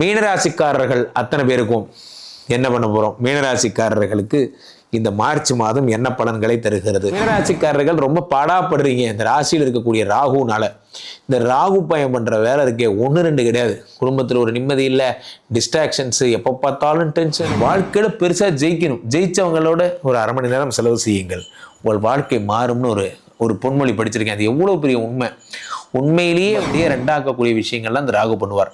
மீனராசிக்காரர்கள் அத்தனை பேருக்கும் என்ன பண்ண போகிறோம் மீனராசிக்காரர்களுக்கு இந்த மார்ச் மாதம் என்ன பலன்களை தருகிறது? மீனராசிக்காரர்கள் ரொம்ப பாடாப்படுறீங்க. இந்த ராசியில் இருக்கக்கூடிய ராகுனால இந்த ராகு பயம் பண்ணுற வேலை இருக்கே ஒன்று ரெண்டு கிடையாது. குடும்பத்தில் ஒரு நிம்மதி இல்லை டிஸ்ட்ராக்ஷன்ஸு எப்போ பார்த்தாலும் டென்ஷன் வாழ்க்கையில் பெருசாக ஜெயிக்கணும். ஜெயிச்சவங்களோட ஒரு அரை மணி நேரம் செலவு செய்யுங்கள். உங்கள் வாழ்க்கை மாறும்னு ஒரு ஒரு பொன்மொழி படிச்சிருக்கேன். அது எவ்வளோ பெரிய உண்மை. உண்மையிலேயே அப்படியே ரெண்டாக்கக்கூடிய விஷயங்கள்லாம் இந்த ராகு பண்ணுவார்.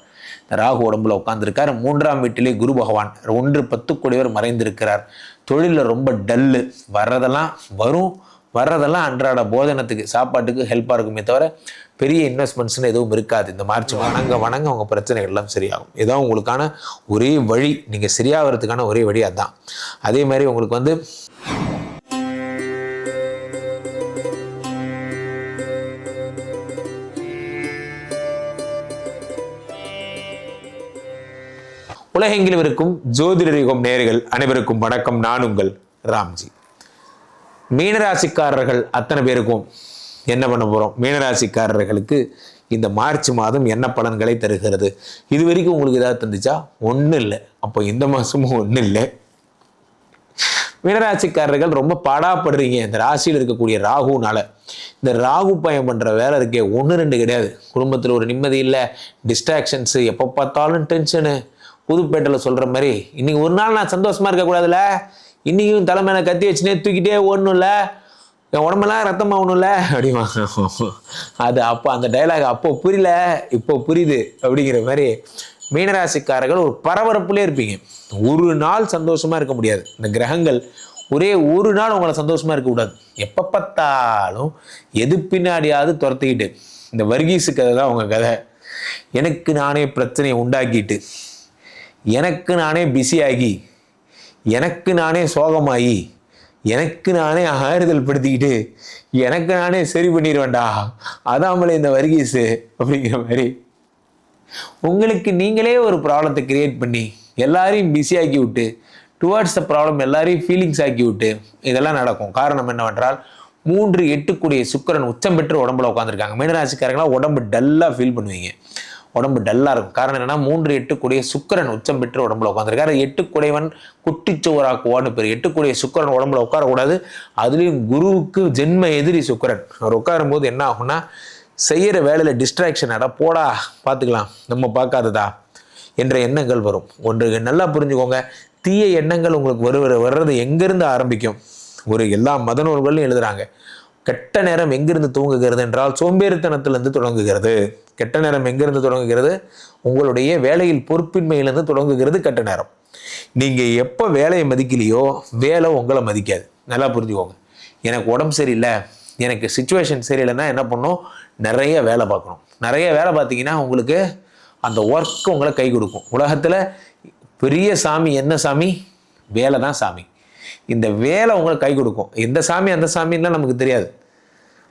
ராகு உடம்புல உட்காந்துருக்கார் மூன்றாம் வீட்டிலே குரு பகவான். ஒன்று பத்து கூடியவர் மறைந்திருக்கிறார். தொழிலில் ரொம்ப டல்லு. வர்றதெல்லாம் வரும். வர்றதெல்லாம் அன்றாட போதனத்துக்கு சாப்பாட்டுக்கு ஹெல்ப்பாக இருக்குமே தவிர பெரிய இன்வெஸ்ட்மெண்ட்ஸ்னு எதுவும் இருக்காது. இந்த மார்ச் வணங்க வணங்க உங்கள் பிரச்சனைகள் எல்லாம் சரியாகும். இதான் உங்களுக்கான ஒரே வழி. நீங்கள் சரியாகிறதுக்கான ஒரே வழி அதுதான் அதே மாதிரி உங்களுக்கு வந்து உலகெங்கிலும் இருக்கும் ஜோதிடர் யுகம் நேர்கள் அனைவருக்கும் வணக்கம். நான் உங்கள் ராம்ஜி. மீனராசிக்காரர்கள் அத்தனை பேருக்கும் என்ன பண்ண போகிறோம் மீனராசிக்காரர்களுக்கு இந்த மார்ச் மாதம் என்ன பலன்களை தருகிறது? இது வரைக்கும் உங்களுக்கு ஏதாவது தந்துச்சா? ஒன்றும் இல்லை. அப்போ இந்த மாதமும் ஒன்றும் இல்லை. மீனராசிக்காரர்கள் ரொம்ப பாடாப்படுறீங்க. இந்த ராசியில் இருக்கக்கூடிய ராகுனால இந்த ராகு பயம் பண்ணுற வேலை இருக்கே. ஒன்று ரெண்டு கிடையாது. குடும்பத்தில் ஒரு நிம்மதி இல்லை. டிஸ்ட்ராக்ஷன்ஸு எப்போ பார்த்தாலும் டென்ஷனு புதுப்பேட்டையில் சொல்கிற மாதிரி இன்றைக்கி ஒரு நாள் நான் சந்தோஷமாக இருக்கக்கூடாதுல்ல இன்றைக்கும் தலைமையில கத்தி வச்சுனே தூக்கிட்டே ஓடணும்ல? என் உடம்பெல்லாம் ரத்தம் ஆகணும்ல? அப்படிமா. அது அப்போ அந்த டைலாக் அப்போ புரியல இப்போ புரியுது அப்படிங்கிற மாதிரி மீனராசிக்காரர்கள் ஒரு பரபரப்புலேயே இருப்பீங்க. ஒரு நாள் சந்தோஷமாக இருக்க முடியாது. இந்த கிரகங்கள் ஒரே ஒரு நாள் உங்களை சந்தோஷமாக இருக்கக்கூடாது எப்போ பார்த்தாலும் எது பின்னாடியாவது துரத்திக்கிட்டு. இந்த வர்கீஸு கதை தான் உங்கள் கதை. எனக்கு நானே பிரச்சனையை உண்டாக்கிட்டு. எனக்கு நானே பிஸியாகி எனக்கு நானே சோகமாகி எனக்கு நானே ஆறுதல் படுத்திக்கிட்டு எனக்கு நானே சரி பண்ணிடுவேன்டா அதாமலே இந்த வர்கீஸு அப்படிங்கிற மாதிரி. உங்களுக்கு நீங்களே ஒரு ப்ராப்ளத்தை கிரியேட் பண்ணி எல்லாரையும் பிஸியாக்கி விட்டு டுவார்ட்ஸ் த ப்ராப்ளம் எல்லாரையும் ஃபீலிங்ஸ் ஆக்கி விட்டு இதெல்லாம் நடக்கும். காரணம் என்னவென்றால் மூன்று எட்டுக்குடிய சுக்கிரன் உச்சம் பெற்று உடம்புல உட்காந்துருக்காங்க மீனராசிக்காரங்களாம் உடம்பு டல்லாக ஃபீல் பண்ணுவீங்க. உடம்பு டல்லாக இருக்கும். காரணம் என்னன்னா மூன்று எட்டுக்குடிய சுக்கிரன் உச்சம் பெற்று உடம்புல உட்காந்துருக்காரு எட்டுக்குடையவன் குட்டிச்சுவராக்குவான்னு பேர். எட்டுக்குடிய சுக்கிரன் உடம்புல உட்காரக்கூடாது அதுலேயும் குருவுக்கு ஜென்ம எதிரி சுக்கிரன். அவர் உட்காரும்போது என்ன ஆகும்னா செய்கிற வேலையில் டிஸ்ட்ராக்ஷன் அட போடா பார்த்துக்கலாம் நம்ம பார்க்காததா? என்ற எண்ணங்கள் வரும். ஒன்று நல்லா புரிஞ்சுக்கோங்க. தீய எண்ணங்கள் உங்களுக்கு வருவது வர்றது எங்கேருந்து ஆரம்பிக்கும்? ஒரு எல்லா மத நூல்களையும் எழுதுகிறாங்க கெட்ட நேரம் எங்கிருந்து துவங்குகிறது என்றால் சோம்பேறித்தனத்திலிருந்து தொடங்குகிறது. கெட்ட நேரம் எங்கிருந்து தொடங்குகிறது? உங்களுடைய வேலையில் பொறுப்பின்மையிலிருந்து தொடங்குகிறது கெட்ட நேரம். நீங்கள் எப்போ வேலையை மதிக்கலையோ வேலை உங்களை மதிக்காது. நல்லா புரிஞ்சுக்கோங்க. எனக்கு உடம்பு சரியில்லை எனக்கு சுச்சுவேஷன் சரியில்லைன்னா என்ன பண்ணும்? நிறைய வேலை பார்க்கணும். நிறைய வேலை பார்த்தீங்கன்னா உங்களுக்கு அந்த ஒர்க் உங்களை கை கொடுக்கும். உலகத்தில் பெரிய சாமி என்ன சாமி? வேலை தான் சாமி. இந்த வேலை உங்களுக்கு கை கொடுக்கும். எந்த சாமி அந்த சாமின்லாம் நமக்கு தெரியாது.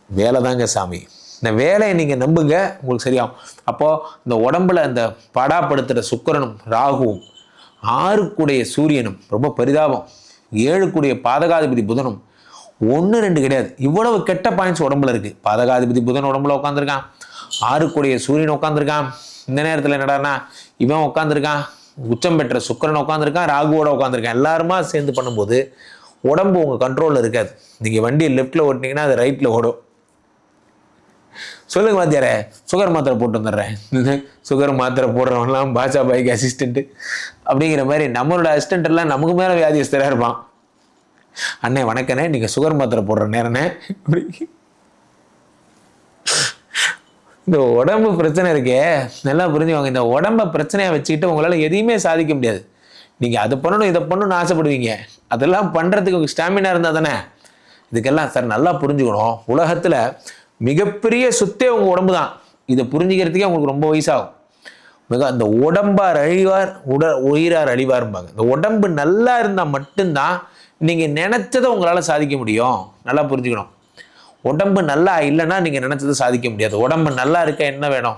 வேலை தாங்க சாமி. இந்த வேலையை நீங்கள் நம்புங்க உங்களுக்கு சரியாகும். அப்போது இந்த உடம்புல இந்த படாப்படுத்துகிற சுக்கரனும் ராகுவும் ஆறுக்குடைய சூரியனும் ரொம்ப பரிதாபம். ஏழுக்குடைய பாதகாதிபதி புதனும் ஒன்று ரெண்டு கிடையாது. இவ்வளவு கெட்ட பாயிண்ட்ஸ் உடம்புல இருக்கு. பாதகாதிபதி புதன் உடம்புல உட்காந்துருக்கான் ஆறுக்குடைய சூரியன் உட்காந்துருக்கான் இந்த நேரத்தில் என்னடானா இவன் உட்காந்துருக்கான் உச்சம் பெற்ற சுக்கரன் உட்காந்துருக்கான் ராகுவோட உட்காந்துருக்கான் எல்லாருமா சேர்ந்து பண்ணும்போது உடம்பு உங்கள் கண்ட்ரோலில் இருக்காது. நீங்கள் வண்டியை லெஃப்ட்டில் ஓட்டினீங்கன்னா அது ரைட்டில் ஓடும். சொல்லுங்க வாத்தியாரே சுகர் மாத்திரை போட்டு வந்துடுறேன். சுகர் மாத்திரை போடுறவன்லாம் பாஜா பாய்க்கு அசிஸ்டண்ட்டு அப்படிங்கிற மாதிரி நம்மளோட அசிஸ்டண்ட் எல்லாம் நமக்கு மேலே வியாதியஸ்தராக இருப்பான். அண்ணே வணக்கண்ணே நீங்கள் சுகர் மாத்திரை போடுற நேரண்ணே. அப்படி இந்த உடம்பு பிரச்சனை இருக்கே நல்லா புரிஞ்சுவாங்க இந்த உடம்பை பிரச்சனையை வச்சுக்கிட்டு உங்களால் எதையுமே சாதிக்க முடியாது. நீங்கள் அதை பண்ணணும் இதை பண்ணணும்னு ஆசைப்படுவீங்க. அதெல்லாம் பண்ணுறதுக்கு ஸ்டாமினா இருந்தால் தானே. இதுக்கெல்லாம் சார் நல்லா புரிஞ்சுக்கணும். உலகத்தில் மிகப்பெரிய சொத்தே உங்கள் உடம்பு தான். இதை புரிஞ்சுக்கிறதுக்கே உங்களுக்கு ரொம்ப வயசாகும். மிக அந்த உடம்பார் அழிவார் உட உயிரார் அழிவார்பாங்க இந்த உடம்பு நல்லா இருந்தால் மட்டும்தான் நீங்கள் நினச்சதை உங்களால் சாதிக்க முடியும். நல்லா புரிஞ்சுக்கணும். உடம்பு நல்லா இல்லைன்னா நீங்கள் நினச்சது சாதிக்க முடியாது. உடம்பு நல்லா இருக்க என்ன வேணும்?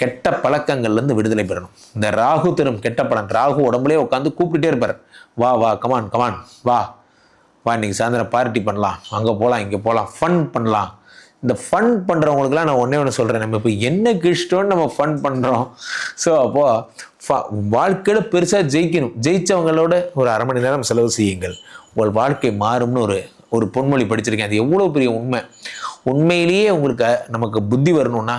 கெட்ட பழக்கங்கள்லேருந்து விடுதலை பெறணும். இந்த ராகு தரும் கெட்ட பலன் ராகு உடம்புலேயே உட்காந்து கூப்பிட்டுட்டே இருப்பார். வா வா கமான் கமான் வா. வா இன்றைக்கி சாயந்தரம் பார்ட்டி பண்ணலாம். அங்கே போகலாம் இங்கே போகலாம் ஃபன் பண்ணலாம். இந்த ஃபன் பண்ணுறவங்களுக்குலாம் நான் ஒன்றே ஒன்று சொல்கிறேன் நம்ம இப்போ என்ன கிஷ்டம்னு நம்ம ஃபன் பண்ணுறோம் ஸோ அப்போது வாழ்க்கையில் பெருசாக ஜெயிக்கணும். ஜெயித்தவங்களோட ஒரு அரை மணி நேரம் செலவு செய்யுங்கள். உங்கள் வாழ்க்கை மாறும்னு ஒரு ஒரு பொன்மொழி படிச்சிருக்கேன் அது எவ்வளோ பெரிய உண்மை உண்மையிலேயே உங்களுக்கு நமக்கு புத்தி வரணும்னா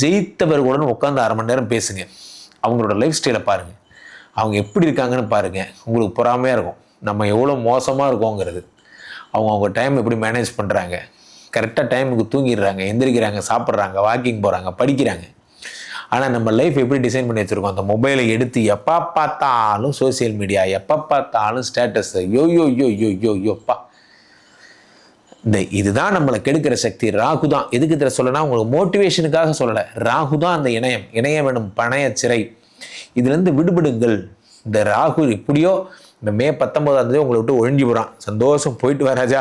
ஜெயித்தவர்களுடன் உட்காந்து அரை மணி நேரம் பேசுங்க அவங்களோட லைஃப் ஸ்டைலை பாருங்கள் அவங்க எப்படி இருக்காங்கன்னு பாருங்கள் உங்களுக்கு பொறாமையாக இருக்கும் நம்ம எவ்வளோ மோசமாக இருக்கோங்கிறது அவங்க அவங்க டைம் எப்படி மேனேஜ் பண்ணுறாங்க கரெக்டாக டைமுக்கு தூங்கிடுறாங்க எந்திரிக்கிறாங்க சாப்பிட்றாங்க வாக்கிங் போகிறாங்க படிக்கிறாங்க ஆனால் நம்ம லைஃப் எப்படி டிசைன் பண்ணி வச்சுருக்கோம் அந்த மொபைலை எடுத்து எப்போ பார்த்தாலும் சோசியல் மீடியா எப்போ பார்த்தாலும் ஸ்டேட்டஸ் யோ யோ யோ யோ யோ யோப்பா இந்த இதுதான் நம்மளை கெடுக்கிற சக்தி. ராகு தான். எதுக்கு இதில் சொல்லனா உங்களுக்கு மோட்டிவேஷனுக்காக சொல்லலை. ராகு தான் அந்த இணையம். இணையம் வேணும் பணைய சிறை. இதுலேருந்து விடுபடுங்கள். இந்த ராகு இப்படியோ இந்த மே பத்தொம்போதாம் தேதி உங்களை விட்டு ஒழிஞ்சு போகிறான் சந்தோஷம் போயிட்டு வராஜா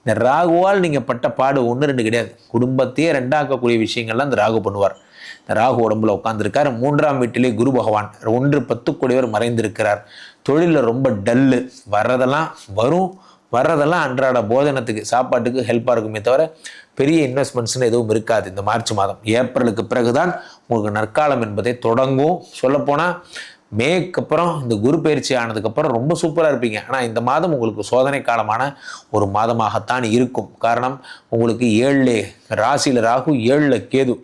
இந்த ராகுவால் நீங்கள் பட்ட பாடு ஒன்று ரெண்டு கிடையாது. குடும்பத்தையே ரெண்டாக்கக்கூடிய விஷயங்கள்லாம் இந்த ராகு பண்ணுவார். இந்த ராகு உடம்புல உட்காந்துருக்கார் மூன்றாம் வீட்டிலே குரு பகவான். ஒன்று பத்து கோடிவர் மறைந்திருக்கிறார். தொழிலில் ரொம்ப டல்லு வர்றதெல்லாம் வரும். வர்றதெல்லாம் அன்றாட போஜனத்துக்கு சாப்பாட்டுக்கு ஹெல்ப்பாக இருக்குமே தவிர பெரிய இன்வெஸ்ட்மெண்ட்ஸ்னு எதுவும் இருக்காது இந்த மார்ச் மாதம். ஏப்ரலுக்கு பிறகுதான் உங்களுக்கு நற்காலம் என்பதை தொடங்கும். சொல்லப்போனால் மேக்கு அப்புறம் இந்த குரு பயிற்சி ஆனதுக்கப்புறம் ரொம்ப சூப்பராக இருப்பீங்க. ஆனால் இந்த மாதம் உங்களுக்கு சோதனை காலமான ஒரு மாதமாகத்தான் இருக்கும். காரணம் உங்களுக்கு ஏழில் ராசியில் ராகு ஏழில் கேது.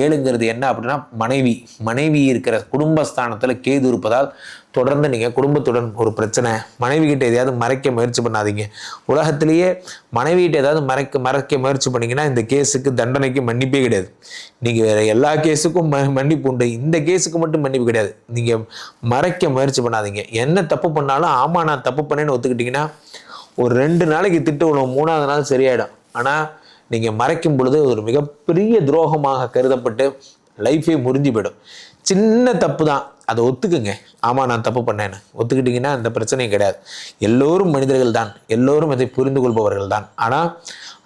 ஏழுங்கிறது என்ன அப்படின்னா மனைவி. மனைவி இருக்கிற குடும்பஸ்தானத்தில் கேது இருப்பதால் தொடர்ந்து நீங்கள் குடும்பத்துடன் ஒரு பிரச்சனை மனைவி கிட்ட எதையாவது மறைக்க முயற்சி பண்ணாதீங்க. உலகத்திலேயே மனைவி கிட்ட ஏதாவது மறைக்க மறைக்க முயற்சி பண்ணீங்கன்னா இந்த கேஸுக்கு தண்டனைக்கு மன்னிப்பே கிடையாது. நீங்கள் வேற எல்லா கேஸுக்கும் ம மன்னிப்பு உண்டு. இந்த கேஸுக்கு மட்டும் மன்னிப்பு கிடையாது. நீங்கள் மறைக்க முயற்சி பண்ணாதீங்க. என்ன தப்பு பண்ணாலும் ஆமாம் நான் தப்பு பண்ணேன்னு ஒத்துக்கிட்டிங்கன்னா ஒரு ரெண்டு நாளைக்கு திட்டு உணவு மூணாவது நாள் சரியாயிடும். ஆனால் நீங்கள் மறைக்கும் பொழுது ஒரு மிகப்பெரிய துரோகமாக கருதப்பட்டு லைஃபே முறிஞ்சு போயிடும். சின்ன தப்பு தான். அதை ஒத்துக்குங்க. ஆமாம் நான் தப்பு பண்ணேன்னு. ஒத்துக்கிட்டிங்கன்னா அந்த பிரச்சனையும் கிடையாது. எல்லோரும் மனிதர்கள் தான். எல்லோரும் அதை புரிந்து கொள்பவர்கள் தான். ஆனால்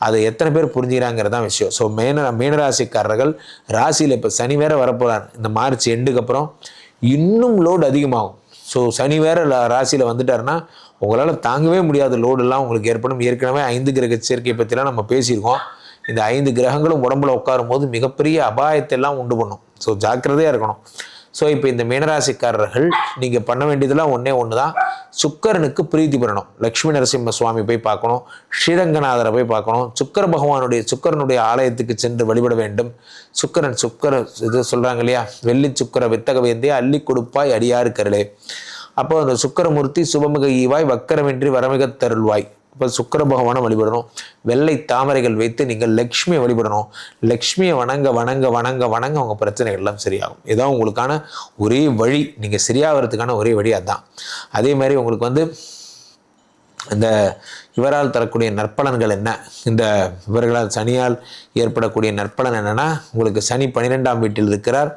அதை எத்தனை பேர் புரிஞ்சுக்கிறாங்கிறது தான் விஷயம். ஸோ மேன மீனராசிக்காரர்கள் ராசியில் இப்போ சனி வேற வரப்போகிறார் இந்த மார்ச் எண்டுக்கு அப்புறம் இன்னும் லோடு அதிகமாகும். ஸோ சனி வேற ராசியில் வந்துட்டாருன்னா உங்களால் தாங்கவே முடியாத லோடெல்லாம் உங்களுக்கு ஏற்படும். ஏற்கனவே ஐந்து கிரக சேர்க்கை பற்றிலாம் நம்ம பேசியிருக்கோம். இந்த ஐந்து கிரகங்களும் உடம்புல உட்காரும் போது மிகப்பெரிய அபாயத்தை எல்லாம் உண்டு பண்ணும். ஸோ ஜாக்கிரதையாக இருக்கணும். ஸோ இப்போ இந்த மீனராசிக்காரர்கள் நீங்கள் பண்ண வேண்டியதெல்லாம் ஒன்றே ஒன்று தான் சுக்கரனுக்கு பிரீத்தி பெறணும். லக்ஷ்மி நரசிம்ம சுவாமி போய் பார்க்கணும். ஸ்ரீரங்கநாதரை போய் பார்க்கணும். சுக்கர பகவானுடைய சுக்கரனுடைய ஆலயத்துக்கு சென்று வழிபட வேண்டும். சுக்கரன் சுக்கர இது சொல்கிறாங்க இல்லையா? வெள்ளி சுக்கர வித்தக வேந்தே அள்ளி கொடுப்பாய் அடியாறு கருளே. அப்போ அந்த சுக்கரமூர்த்தி சுபமிக ஈவாய் வக்கரமின்றி வரமிக தருள்வாய் இப்போ சுக்கர பகவானை வழிபடணும். வெள்ளை தாமரைகள் வைத்து நீங்கள் லக்ஷ்மியை வழிபடணும். லக்ஷ்மியை வணங்க வணங்க வணங்க வணங்க உங்கள் பிரச்சனைகள் எல்லாம் சரியாகும். இதான் உங்களுக்கான ஒரே வழி நீங்கள் சரியாகிறதுக்கான ஒரே வழி அதுதான் அதே மாதிரி உங்களுக்கு வந்து இந்த இவரால் தரக்கூடிய நற்பலன்கள் என்ன? இந்த இவர்களால் சனியால் ஏற்படக்கூடிய நற்பலன் என்னென்னா உங்களுக்கு சனி பன்னிரெண்டாம் வீட்டில் இருக்கிறார்.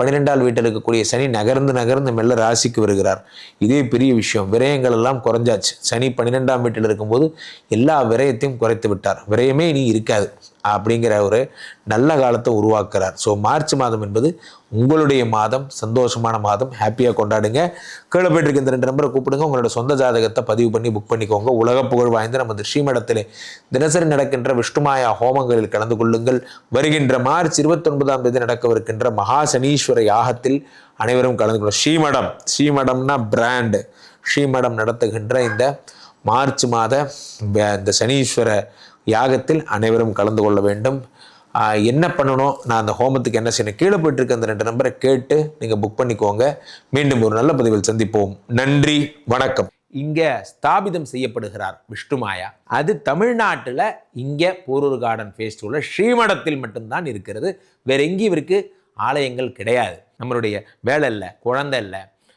பன்னிரெண்டாம் வீட்டில் இருக்கக்கூடிய சனி நகர்ந்து நகர்ந்து மெல்ல ராசிக்கு வருகிறார். இதே பெரிய விஷயம். விரயங்கள் எல்லாம் குறைஞ்சாச்சு. சனி பன்னிரெண்டாம் வீட்டில் இருக்கும்போது எல்லா விரயத்தையும் குறைத்து விட்டார். விரயமே இனி இருக்காது. அப்படிங்கிற ஒரு நல்ல காலத்தை உருவாக்குறார். ஸோ மார்ச் மாதம் என்பது உங்களுடைய மாதம் சந்தோஷமான மாதம். ஹாப்பியாக கொண்டாடுங்க. கீழே போயிட்டு இந்த ரெண்டு நம்பரை கூப்பிடுங்க. உங்களோட சொந்த ஜாதகத்தை பதிவு பண்ணி புக் பண்ணிக்கோங்க. உலக புகழ் வாய்ந்த நமது ஸ்ரீமடத்திலே தினசரி நடக்கின்ற விஷ்ணுமாயா ஹோமங்களில் கலந்து கொள்ளுங்கள். வருகின்ற மார்ச் இருபத்தொன்பதாம் தேதி நடக்கவிருக்கின்ற மகா சனீஸ்வர யாகத்தில் அனைவரும் கலந்து கொள்ளும் ஸ்ரீமடம். ஸ்ரீமடம்னா பிராண்டு ஸ்ரீமடம் நடத்துகின்ற இந்த மார்ச் மாத இந்த சனீஸ்வர யாகத்தில் அனைவரும் கலந்து கொள்ள வேண்டும். என்ன பண்ணணும்? நான் அந்த ஹோமத்துக்கு என்ன செய்யணும்? கீழே போயிட்டு இருக்க அந்த ரெண்டு நம்பரை கேட்டு நீங்கள் புக் பண்ணிக்கோங்க. மீண்டும் ஒரு நல்ல பதிவில் சந்திப்போம். நன்றி வணக்கம். இங்கே ஸ்தாபிதம் செய்யப்படுகிறார் விஷ்ணுமாயா அது தமிழ்நாட்டில் இங்கே போரூர் கார்டன் ஃபேஸ்டிவலில் ஸ்ரீமடத்தில் மட்டும்தான் இருக்கிறது. வேற எங்கேயும் இவருக்கு ஆலயங்கள் கிடையாது. நம்மளுடைய வேலை இல்லை குழந்தை இல்லை